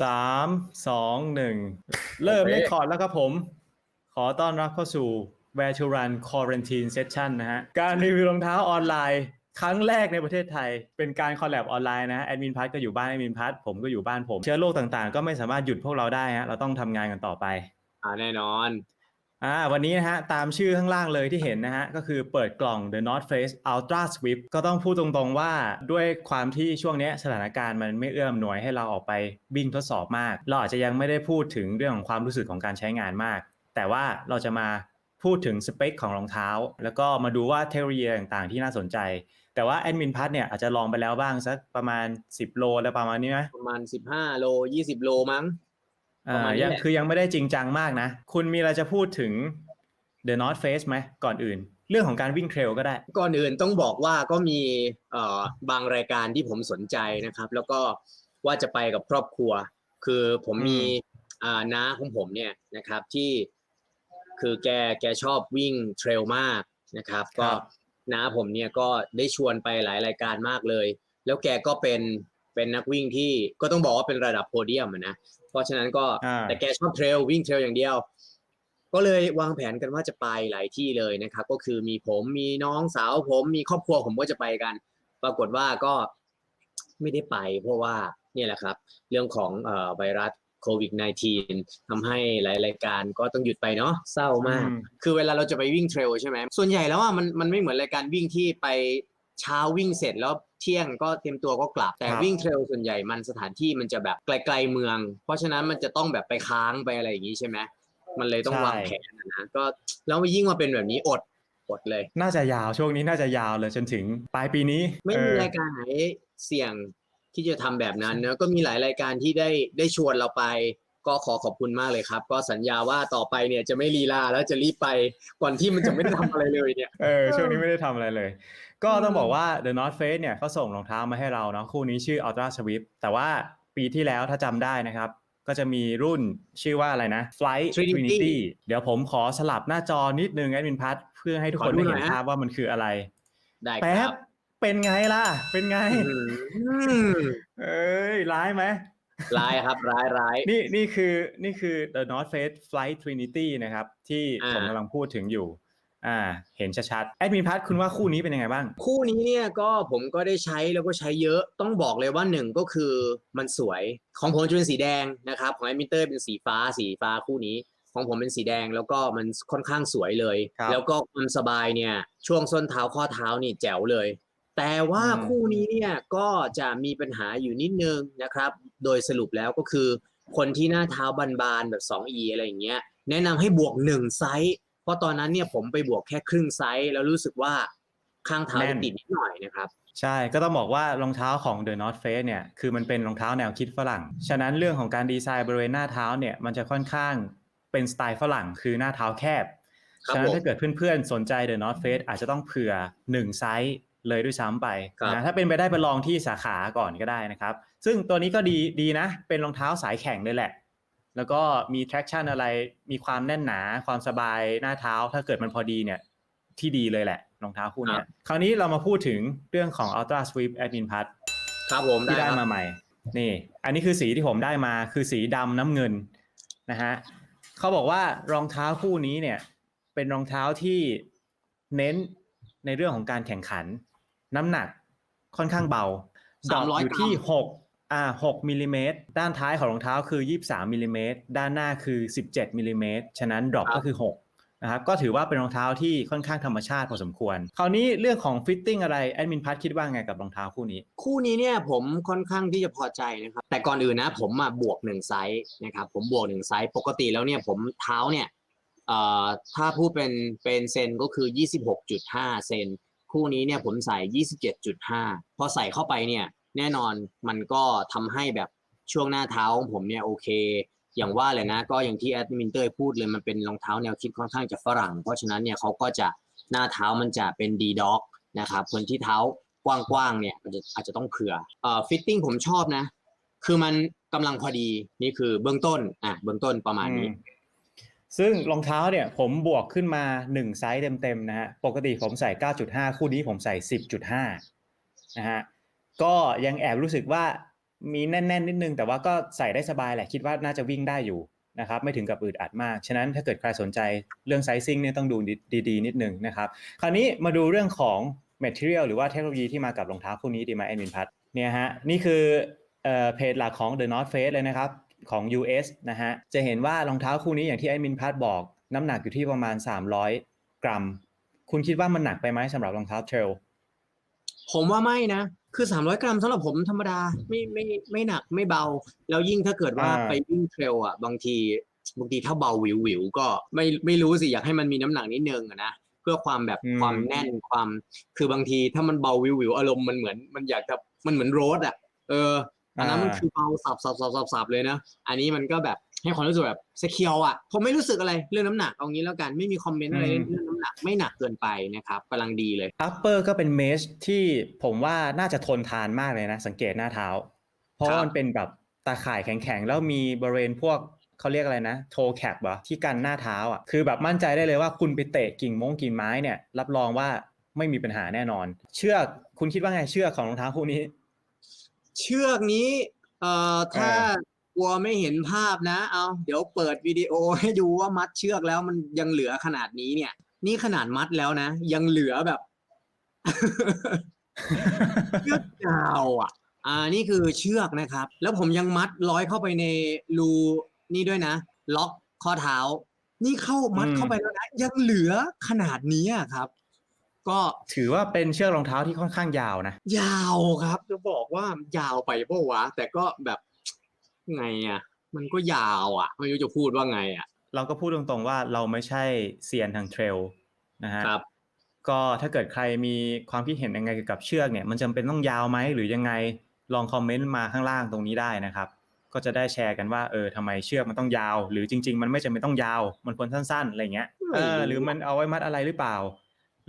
สามสองหนึ่งเริ่มโอเคเรคคอร์ดแล้วครับผม ขอต้อนรับเข้าสู่ Where to Run Quarantine Session นะฮะ การรีวิวรองเท้าออนไลน์ครั้งแรกในประเทศไทย เป็นการคอลแลบออนไลน์นะแอดมินพัทก็อยู่บ้านแอดมินพัทผมก็อยู่บ้านผม เชื้อโรคต่างๆ ก็ไม่สามารถหยุดพวกเราได้ฮะเราต้องทำงานกันต่อไป อ่าแน่นอน อ่าวันนี้นะฮะตามชื่อข้างล่างเลยที่เห็นนะฮะก็คือเปิดกล่อง The North Face Ultra Swift ก็ต้องพูดตรงๆว่าด้วยความที่ช่วงเนี้ยสถานการณ์มันไม่เอื้อมหน่วยให้เราออกไปวิ่งทดสอบมาก เราอาจจะยังไม่ได้พูดถึงเรื่องของความรู้สึกของการใช้งานมาก แต่ว่าเราจะมาพูดถึงสเปคของรองเท้า แล้วก็มาดูว่าเทคโนโลยีต่างๆ ที่น่าสนใจ แต่ว่าแอดมินพัทเนี่ยอาจจะลองไปแล้วบ้างสักประมาณ 10 โลอะไรประมาณนี้ไหมประมาณสิบห้าโลยี่สิบโลมั้ง อ่านี้ยังแหละคือยังไม่ได้จริงจังมากนะ คุณมีอะไรจะพูดถึง The North Face ไหมก่อนอื่น เรื่องของการวิ่งเทรลก็ได้ ก่อนอื่นต้องบอกว่าก็มีเอ่อบางรายการที่ผมสนใจนะครับ แล้วก็ว่าจะไปกับครอบครัว คือผมมีอ่าน้าของผมเนี่ยนะครับที่คือแกแกชอบวิ่งเทรลมากนะครับครัก็บน้าผมเนี่ยก็ได้ชวนไปหลายรายการมากเลย แล้วแกก็เป็นเป็นนักวิ่งที่ก็ต้องบอกว่าเป็นระดับโพเดียมอะนะเพ ราะฉะนั้นก็อ่าแต่แกชอบเทรลวิ่งเทรลอย่างเดียว ก็เลยวางแผนกันว่าจะไปหลายที่เลยนะครับ ก็คือมีผมมีน้องสาวผมมีครอบครัวผมก็จะไปกัน ปรากฏว่าก็ไม่ได้ไปเพราะว่าเนี่ยแหละครับ เรื่องของเอ่อไวรัสโควิด -19 ทำให้หลายรายการก็ต้องหยุดไปเนาะเศร้ามากอืมคือเวลาเราจะไปวิ่งเทรลใช่ไหมส่วนใหญ่แล้วอะมันมันไม่เหมือนรายการวิ่งที่ไป เช้าวิ่งเสร็จแล้วเที่ยงก็เตรียมตัวก็กลับ แต่ครับ วิ่งเทรลส่วนใหญ่มันสถานที่มันจะแบบไกลๆเมือง เพราะฉะนั้นมันจะต้องแบบไปค้างไปอะไรอย่างนี้ใช่ไหมมันเลยต้องวางแผนนะนะก็แล้วยิ่งมาเป็นแบบนี้อดอดเลย น่าจะยาวช่วงนี้น่าจะยาวเลยจนถึงปลายปีนี้ไม่มีเออ รายการไหนเสี่ยงที่จะทำแบบนั้นเนอะก็มีหลายรายการที่ได้ได้ชวนเราไป ก็ขอขอบคุณมากเลยครับ ก็สัญญาว่าต่อไปเนี่ยจะไม่ลีลาแล้วจะรีบไปก่อนที่มันจะไม่ได้ทำอะไรเลยเนี่ยเออช่วงนี้ไม่ได้ทำอะไรเลย ก็ต้องบอกว่า The North Face เนี่ยเขาส่งรองเท้ามาให้เราเนาะคู่นี้ชื่อ Ultra Swift แต่ว่าปีที่แล้วถ้าจำได้นะครับ ก็จะมีรุ่นชื่อว่าอะไรนะ Flight Trinity Trinity เดี๋ยวผมขอสลับหน้าจอนิดนึงแอดมินพัทเพื่อให้ทุกคนขอดูได้หน่เห็อนยฮะภาพว่ามันคืออะไรได้คแป๊รับบเป็นไงล่ะ เป็นไงอืมเอ้ยร้ายไหม ร้ายครับร้ายร้าย นี่นี่คือนี่คือ The North Face Flight Trinity นะครับ ที่อ่าผมกำลังพูดถึงอยู่ อ่า เห็นชัดๆแอดมินพัทคุณว่าคู่นี้เป็นยังไงบ้าง คู่นี้เนี่ยก็ผมก็ได้ใช้แล้วก็ใช้เยอะต้องบอกเลยว่าหนึ่งก็คือมันสวยของผมจะเป็นสีแดงนะครับ ของแอดมิเตอร์เป็นสีฟ้าสีฟ้าคู่นี้ของผมเป็นสีแดงแล้วก็มันค่อนข้างสวยเลยครับแล้วก็ความสบายเนี่ย ช่วงส้นเท้าข้อเท้านี่แจ๋วเลย แต่ว่าอืมคู่นี้เนี่ยก็จะมีปัญหาอยู่นิดนึงนะครับ โดยสรุปแล้วก็คือ คนที่หน้าเท้าบานๆแบบ 2E อะไรอย่างเงี้ย แนะนำให้บวก1ไซส์เพราะตอนนั้นเนี่ยผมไปบวกแค่ครึ่งไซส์แล้วรู้สึกว่าข้างเท้าแน่จะนติดนิดหน่อยนะครับใช่ ก็ต้องบอกว่ารองเท้าของ The North Face เนี่ย คือมันเป็นรองเท้าแนวคิดฝรั่ง ฉะนั้นเรื่องของการดีไซน์บริเวณหน้าเท้าเนี่ย มันจะค่อนข้างเป็นสไตล์ฝรั่ง คือหน้าเท้าแคบครับฉะนั้นผมถ้าเกิดเพื่อนๆ สนใจ The North Face อาจจะต้องเผื่อ 1 ไซส์ เลยด้วยซ้ำไปครับนะถ้าเป็นไปได้ไปลองที่สาขาก่อนก็ได้นะครับ ซึ่งตัวนี้ก็ดีดีนะ เป็นรองเท้าสายแข่งเลยแหละ แล้วก็มี traction อะไรมีความแน่นหนาความสบายหน้าเท้า ถ้าเกิดมันพอดีเนี่ยที่ดีเลยแหละรองเท้าคู่เนี้ยคราวนี้เรามาพูดถึงเรื่องของ Ultra Swift Admin Pass ครับผมที่ได้ครับมาใหม่ นี่ อันนี้คือสีที่ผมได้มาคือสีดำน้ำเงินนะฮะเขาบอกว่ารองเท้าคู่นี้เนี่ย เป็นรองเท้าที่เน้นในเรื่องของการแข่งขัน น้ำหนักค่อนข้างเบาดรอป300อยู่ที่กรัมหกอ่าหกมิลลิเมตรด้านท้ายของรองเท้าคือ23มิลลิเมตรด้านหน้าคือ17มิลลิเมตรฉะนั้นดรอปก็คือ6นะครับก็ถือว่าเป็นรองเท้าที่ค่อนข้างธรรมชาติพอสมควร คราวนี้เรื่องของฟิตติ้งอะไรแอดมินพัทคิดว่าไงกับรองเท้าคู่นี้ คู่นี้เนี่ยผมค่อนข้างที่จะพอใจนะครับ แต่ก่อนอื่นนะผมมาบวกหนึ่งไซส์นะครับผมบวกหนึ่งไซส์ปกติแล้วเนี่ยผมเท้าเนี่ยเอ่อถ้าพูดเป็นเป็นเซนก็คือ 26.5 เซน คู่นี้เนี่ยผมใส่ 27.5 พอใส่เข้าไปเนี่ยแน่นอนมันก็ทำให้แบบช่วงหน้าเท้าของผมเนี่ยโอเค อย่างว่าเลยนะก็อย่างที่แอดมินเตอร์พูดเลยมันเป็นรองเท้าแนวคิดค่อนข้างจะฝรั่ง เพราะฉะนั้นเนี่ยเขาก็จะหน้าเท้ามันจะเป็นดีด็อกนะครับคนที่เท้ากว้างๆเนี่ยอาจจะอาจจะต้องเผื่อเอ่อฟิตติ้งผมชอบนะ คือมันกำลังพอดีนี่คือเบื้องต้นอะเบื้องต้นประมาณนี้ ซึ่งรองเท้าเนี่ยผมบวกขึ้นมา 1 ไซส์เต็มๆนะฮะปกติผมใส่ 9.5 คู่นี้ผมใส่ 10.5 นะฮะก็ยังแอบรู้สึกว่ามีแน่นๆนิดนึง แต่ว่าก็ใส่ได้สบายแหละคิดว่าน่าจะวิ่งได้อยู่นะครับไม่ถึงกับอึดอัดมาก ฉะนั้นถ้าเกิดใครสนใจเรื่องไซซิ่งเนี่ยต้องดูดีๆ นิดนึงนะครับคราวนี้มาดูเรื่องของ Material หรือว่าเทคโนโลยีที่มากับรองเท้าคู่นี้ดีไหมแอดมินพัทเนี่ยฮะนี่คือเอ่อเพจหลักของ The North Face เลยนะครับ ของ US นะฮะ จะเห็นว่ารองเท้าคู่นี้อย่างที่แอดมินพัทบอก น้ำหนักอยู่ที่ประมาณ 300 กรัม คุณคิดว่ามันหนักไปไหมสำหรับรองเท้าเทรลผมว่าไม่นะ คือ 300 กรัมสำหรับผมธรรมดาไม่ไม่ไม่หนักไม่เบา แล้วยิ่งถ้าเกิดว่าอ่าไปวิ่งเทรลอะบางทีบางทีถ้าเบาวิววิวๆก็ไม่ไม่รู้สิอยากให้มันมีน้ำหนักนิดนึงอะนะเพื่อความแบบอืมความแน่นความ คือบางทีถ้ามันเบาวิววิวๆอารมณ์มันเหมือนมันอยากจะมันเหมือนโรดอะเออ อันนั้นมันคือเบาสับสับสับสับสับเลยนะ อันนี้มันก็แบบให้ความรู้สึกแบบสเคียวอะ ผมไม่รู้สึกอะไรเรื่องน้ำหนักเอางี้แล้วกันไม่มีคอมเมนต์อะไรอืมเรื่องน้ำหนักไม่หนักเกินไปนะครับกำลังดีเลยอัปเปอร์ก็เป็นเมชที่ผมว่าน่าจะทนทานมากเลยนะ สังเกตหน้าเท้า เพราะครับว่ามันเป็นแบบตาข่ายแข็งๆ แล้วมีบริเวณพวกเขาเรียกอะไรนะโทแคปเหรอที่กันหน้าเท้าอะคือแบบมั่นใจได้เลยว่าคุณไปเตะกิ่งมงกิ่งไม้เนี่ย รับรองว่าไม่มีปัญหาแน่นอน เชือกคุณคิดว่าไงเชือกของรองเท้าคู่นี้ เชือกนี้เอ่อถ้าเออกลัวไม่เห็นภาพนะ เอาเดี๋ยวเปิดวิดีโอให้ดูว่ามัดเชือกแล้วมันยังเหลือขนาดนี้เนี่ย นี่ขนาดมัดแล้วนะ ยังเหลือแบบเชือกยาวอะ อ่านี่คือเชือกนะครับ แล้วผมยังมัดร้อยเข้าไปในรูนี่ด้วยนะ ล็อกข้อเท้า นี่เข้ามัดอืมเข้าไปแล้วนะยังเหลือขนาดนี้อะครับ ก็ถือว่าเป็นเชือกรองเท้าที่ค่อนข้างยาวนะ ยาวครับ จะบอกว่ายาวไปเปล่าวะ แต่ก็แบบไงอะ มันก็ยาวอะ ไม่รู้จะพูดว่าไงอะ เราก็พูดตรงๆว่าเราไม่ใช่เซียนทางเทรลนะฮะครับ ก็ถ้าเกิดใครมีความคิดเห็นยังไงเกี่ยวกับเชือกเนี่ยมันจำเป็นต้องยาวไหมหรือยังไงลองคอมเมนต์มาข้างล่างตรงนี้ได้นะครับ ก็จะได้แชร์กันว่าเออทำไมเชือกมันต้องยาว หรือจริง ๆ มันไม่จำเป็นต้องยาว มันควรสั้นๆอะไรเงี้ยไม่เอรู้อหรือมันเอาไว้มัดอะไรหรือเปล่า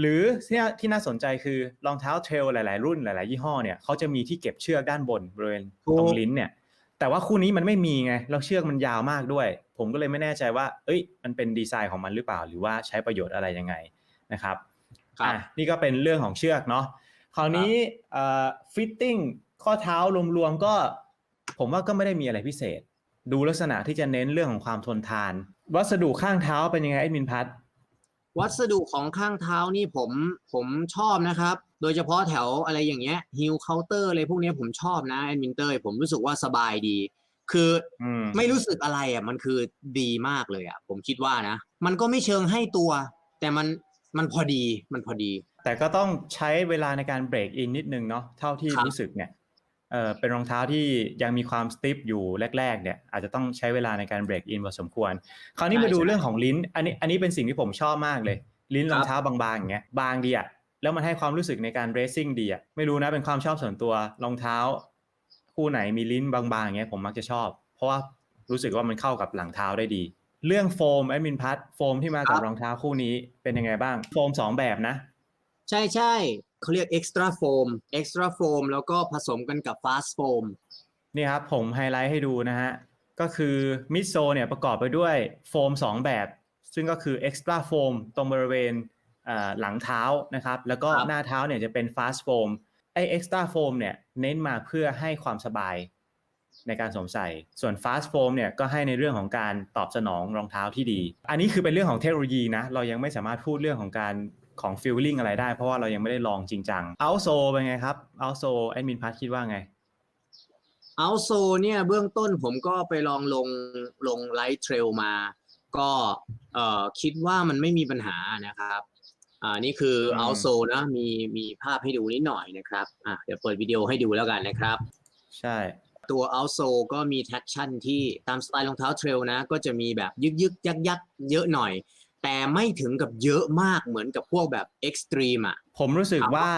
หรือที่น่าที่น่าสนใจคือรองเท้าเทรลหลาย ๆ รุ่นหลาย ๆ ยี่ห้อเนี่ยเขาจะมีที่เก็บเชือกด้านบนบริเวณตรงลิ้นเนี่ย แต่ว่าคู่นี้มันไม่มีไงแล้วเชือกมันยาวมากด้วย ผมก็เลยไม่แน่ใจว่า เอ้ย มันเป็นดีไซน์ของมันหรือเปล่า หรือว่าใช้ประโยชน์อะไรยังไงนะครับครับอะนี่ก็เป็นเรื่องของเชือกเนาะคราวนี้เอ่อฟิตติ้งข้อเท้ารวม ๆ ก็ ผมว่าก็ไม่ได้มีอะไรพิเศษ ดูลักษณะที่จะเน้นเรื่องของความทนทาน วัสดุข้างเท้าเป็นยังไงเอ็ดมินพัท วัสดุของข้างเท้านี่ผมผมชอบนะครับ โดยเฉพาะแถวอะไรอย่างเงี้ยฮิลเคาน์เตอร์อะไรพวกเนี้ยผมชอบนะแอดมินเตอร์ผมรู้สึกว่าสบายดี คืออืมไม่รู้สึกอะไรอะมันคือดีมากเลยอะผมคิดว่านะ มันก็ไม่เชิงให้ตัว แต่มันมันพอดีมันพอดี แต่ก็ต้องใช้เวลาในการเบรกอินนิดนึงเนาะเท่าที่ครับรู้สึกเนี่ย เออเป็นรองเท้าที่ยังมีความสติฟอยู่แรกๆเนี่ยอาจจะต้องใช้เวลาในการเบรกอินพอสมควร คราวนี้มาดูเรื่องของลิ้น อันนี้อันนี้เป็นสิ่งที่ผมชอบมากเลย ลิ้นรองเท้าบางๆอย่างเงี้ยบางดีอะแล้วมันให้ความรู้สึกในการเรซซิ่งดีอะไม่รู้นะเป็นความชอบส่วนตัวรองเท้า คู่ไหนมีลิ้นบางๆอย่างเงี้ยผมมักจะชอบ เพราะว่ารู้สึกว่ามันเข้ากับหลังเท้าได้ดี เรื่องโฟมแอดมินพัทโฟมที่มากับรองเท้าคู่นี้เป็นยังไงบ้าง โฟมสองแบบนะ ใช่ใช่ เขาเรียก extra foam extra foam แล้วก็ผสมกันกับ fast foam นี่ครับผมไฮไลท์ให้ดูนะฮะ ก็คือมิดโซเนี่ยประกอบไปด้วยโฟม2 แบบ ซึ่งก็คือ extra foam ตรงบริเวณอ่าหลังเท้านะครับ แล้วก็ครับหน้าเท้าเนี่ยจะเป็น fast foam ไอ้ extra foam เนี่ยเน้นมาเพื่อให้ความสบายในการสวมใส่ ส่วน fast foam เนี่ยก็ให้ในเรื่องของการตอบสนองรองเท้าที่ดี อันนี้คือเป็นเรื่องของเทคโนโลยีนะ เรายังไม่สามารถพูดเรื่องของการ ของ feeling อะไรได้ เพราะว่าเรายังไม่ได้ลองจริงจัง outsole เป็นไงครับ outsole แอดมินพัทคิดว่าไงเอาโซเนี่ยเบื้องต้นผมก็ไปลองลงลงไลท์เทรลมา ก็เอ่อคิดว่ามันไม่มีปัญหานะครับ อ่านี่คืออมเอาโซนะมีมีภาพให้ดูนิดหน่อยนะครับอะเดี๋ยวเปิดวิดีโอให้ดูแล้วกันนะครับ ใช่ตัว o u t s o l ก็มี traction ที่ตามสไตล์รองเท้าเทรลนะ ก็จะมีแบบยึกยึกยักยักเยอะหน่อย แต่ไม่ถึงกับเยอะมากเหมือนกับพวกแบบ extreme อะ ผมรู้สึกครับว่า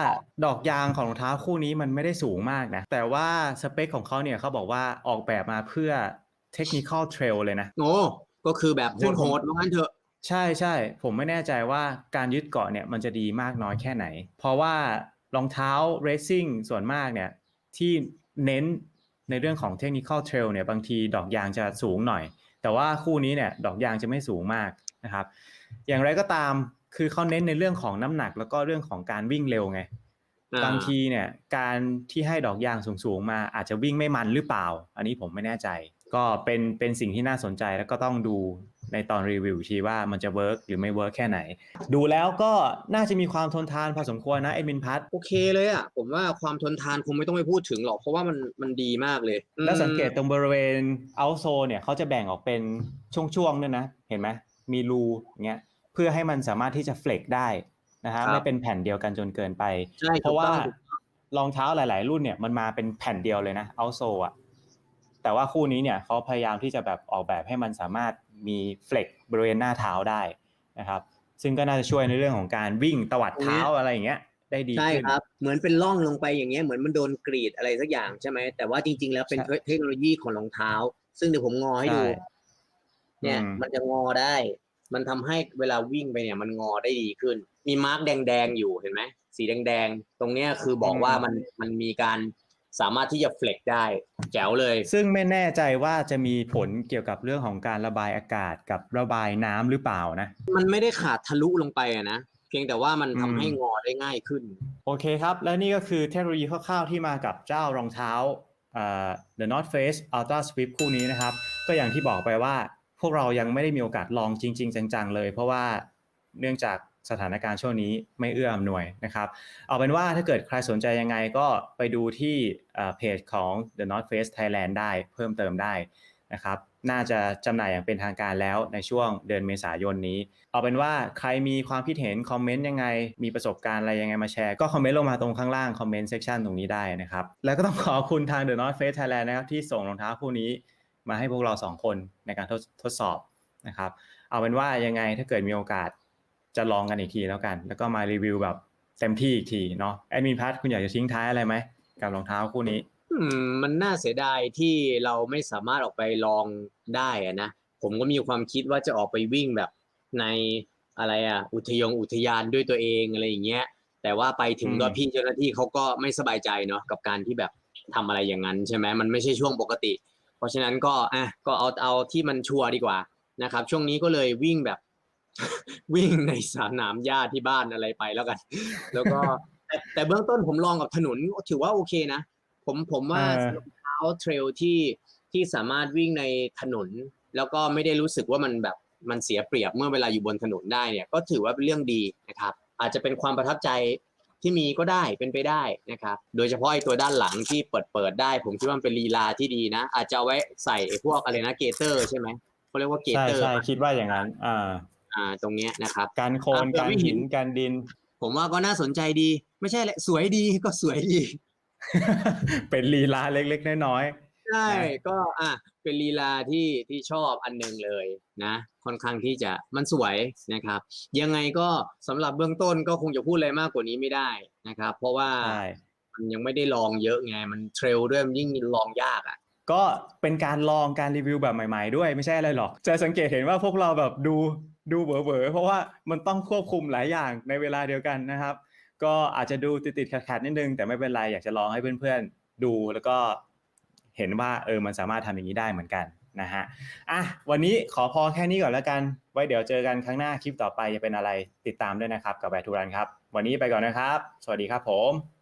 ดอกยางของรองเท้าคู่นี้มันไม่ได้สูงมากนะ แต่ว่าสเปคของเขาเนี่ยเขาบอกว่าออกแบบมาเพื่อเทคนิคอลเทรลเลยนะ โอ้ ก็คือแบบซึ่งผมโหดๆว่างั้นเถอะใช่ใช่ผมไม่แน่ใจว่าการยึดเกาะเนี่ยมันจะดีมากน้อยแค่ไหน เพราะว่ารองเท้าเรซซิ่งส่วนมากเนี่ยที่เน้นในเรื่องของเทคนิคอลเทรลเนี่ยบางทีดอกยางจะสูงหน่อย แต่ว่าคู่นี้เนี่ยดอกยางจะไม่สูงมากนะครับ อย่างไรก็ตามคือเขาเน้นในเรื่องของน้ำหนัก แล้วก็เรื่องของการวิ่งเร็วไงอ่าบางทีเนี่ย การที่ให้ดอกยางสูงๆมาอาจจะวิ่งไม่มันหรือเปล่า อันนี้ผมไม่แน่ใจ ก็เป็นเป็นสิ่งที่น่าสนใจแล้วก็ต้องดูในตอนรีวิวอีกทีว่ามันจะเวิร์กหรือไม่เวิร์กแค่ไหน ดูแล้วก็น่าจะมีความทนทานพอสมควรนะเอ็ดมินพัทโอเคเลยอะผมว่าความทนทานคงไม่ต้องไปพูดถึงหรอก เพราะว่ามันมันดีมากเลย แล้วสังเกตตอืมรงบริเวณเอาโซเนี่ยเขาจะแบ่งออกเป็นช่วงๆด้วยนะ เห็นไหม มีรูอย่างเงี้ยเพื่อให้มันสามารถที่จะเฟล็กได้นะฮะไม่เป็นแผ่นเดียวกันจนเกินไปใช่เพราะว่าถูกต้องรองเท้าหลาย ๆ รุ่นเนี่ยมันมาเป็นแผ่นเดียวเลยนะเอาโซอะแต่ว่าคู่นี้เนี่ยเขาพยายามที่จะแบบออกแบบให้มันสามารถมีเฟล็กบริเวณหน้าเท้าได้นะครับซึ่งก็น่าจะช่วยในเรื่องของการวิ่งตวัดเท้าอะไรอย่างเงี้ยได้ดีใช่ขึ้นครับ เหมือนเป็นร่องลงไปอย่างเงี้ยเหมือนมันโดนกรีดอะไรสักอย่างใช่ไหมแต่ว่าจริง ๆ แล้วเป็นใช่เทคโนโลยีของรองเท้า ซึ่งเดี๋ยวผมงอให้ดูใช่ เนี่ยอืมมันจะงอได้ มันทำให้เวลาวิ่งไปเนี่ย มันงอได้ดีขึ้น มีมาร์กแดงๆอยู่เห็นไหมสีแดงๆ ตรงเนี้ยคือบอกว่ามันมันมีการสามารถที่จะเฟล็กได้แจ๋วเลย ซึ่งไม่แน่ใจว่าจะมีผลเกี่ยวกับเรื่องของการระบายอากาศกับระบายน้ำหรือเปล่านะ มันไม่ได้ขาดทะลุลงไปอะนะเพียงแต่ว่ามันทำอืมให้งอได้ง่ายขึ้น โอเคครับ และนี่ก็คือเทคโนโลยีคร่าวๆที่มากับเจ้ารองเท้าเอ่อ The North Face Ultra Swift คู่นี้นะครับ ก็อย่างที่บอกไปว่า พวกเรายังไม่ได้มีโอกาสลองจริง ๆ จังๆเลย เพราะว่าเนื่องจากสถานการณ์ช่วงนี้ไม่เอื้ออำนวยนะครับ เอาเป็นว่าถ้าเกิดใครสนใจยังไงก็ไปดูที่เพจของ The North Face Thailand ได้เพิ่มเติมได้นะครับ น่าจะจำหน่ายอย่างเป็นทางการแล้วในช่วงเดือนเมษายนนี้ เอาเป็นว่าใครมีความคิดเห็นคอมเมนต์ยังไง มีประสบการณ์อะไรยังไงมาแชร์ ก็คอมเมนต์ลงมาตรงข้างล่างคอมเมนต์เซ c ชันตรงนี้ได้นะครับ แล้วก็ต้องขอบคุณทาง The North Face Thailand นะครับที่ส่งรองเท้าคู่นี้ มาให้พวกเราสองคนในการทดทดสอบนะครับ เอาเป็นว่ายังไงถ้าเกิดมีโอกาสจะลองกันอีกทีแล้วกัน แล้วก็มารีวิวแบบเต็มที่อีกทีเนาะแอดมินพัทคุณอยากจะทิ้งท้ายอะไรไหมกับรองเท้าคู่นี้อืมมันน่าเสียดายที่เราไม่สามารถออกไปลองได้อะนะผมก็มีความคิดว่าจะออกไปวิ่งแบบในอะไรอะอุทยงอุทยานด้วยตัวเองอะไรอย่างเงี้ย แต่ว่าไปถึงอืมก็พี่เจ้าหน้าที่เขาก็ไม่สบายใจเนาะกับการที่แบบทำอะไรอย่างนั้นใช่ไหมมันไม่ใช่ช่วงปกติ เพราะฉะนั้นก็อะก็เอาเอาที่มันชัวร์ดีกว่านะครับ ช่วงนี้ก็เลยวิ่งแบบวิ่งในสนามหญ้าที่บ้านอะไรไปแล้วกัน แล้วก็แต่แต่เบื้องต้นผมลองกับถนนถือว่าโอเคนะ ผมผมว่าเออรองเท้าเทรลที่ที่สามารถวิ่งในถนน แล้วก็ไม่ได้รู้สึกว่ามันแบบมันเสียเปรียบเมื่อเวลาอยู่บนถนนได้เนี่ย ก็ถือว่าเป็นเรื่องดีนะครับ อาจจะเป็นความประทับใจ ที่มีก็ได้เป็นไปได้นะครับ โดยเฉพาะไอ้ตัวด้านหลังที่เปิดเปิดได้ ผมคิดว่ามันเป็นลีลาที่ดีนะ อาจจะเอาไว้ใส่ไอ้พวกอะไรนะเกเตอร์ใช่ไหมเขาเรียกว่าเกใช่เตอร์ใช่คิดว่าอย่างนั้น อ่า อ่า ตรงเนี้ยนะครับ การโคลนอะการไม่เห็หินนการดิน ผมว่าก็น่าสนใจดี ไม่ใช่แหละสวยดีก็สวยดี เป็นลีลาเล็กๆน้อย ใช่นะก็อะเป็นลีลาที่ที่ชอบอันหนึ่งเลยนะ ค่อนข้างที่จะมันสวยนะครับ ยังไงก็สำหรับเบื้องต้นก็คงจะพูดอะไรมากกว่านี้ไม่ได้นะครับ เพราะว่าๆใช่มันยังไม่ได้ลองเยอะไงมันเทรลด้วยมันยิ่งลองยากอะก็เป็นการลองการรีวิวแบบใหม่ๆ ด้วยไม่ใช่อะไรหรอก จะสังเกตเห็นว่าพวกเราแบบดูดูเบอๆเพราะว่ามันต้องควบคุมหลายอย่างในเวลาเดียวกันนะครับ ก็อาจจะดูติดๆขัดๆนิดนึง แต่ไม่เป็นไรอยากจะลองให้เพื่อนๆดูแล้วก็ เห็นว่าเออมันสามารถทำอย่างนี้ได้เหมือนกันนะฮะอะวันนี้ขอพอแค่นี้ก่อนแล้วกัน ไว้เดี๋ยวเจอกันครั้งหน้าคลิปต่อไปจะเป็นอะไรติดตามด้วยนะครับ กับแบทูรันครับ วันนี้ไปก่อนนะครับ สวัสดีครับผม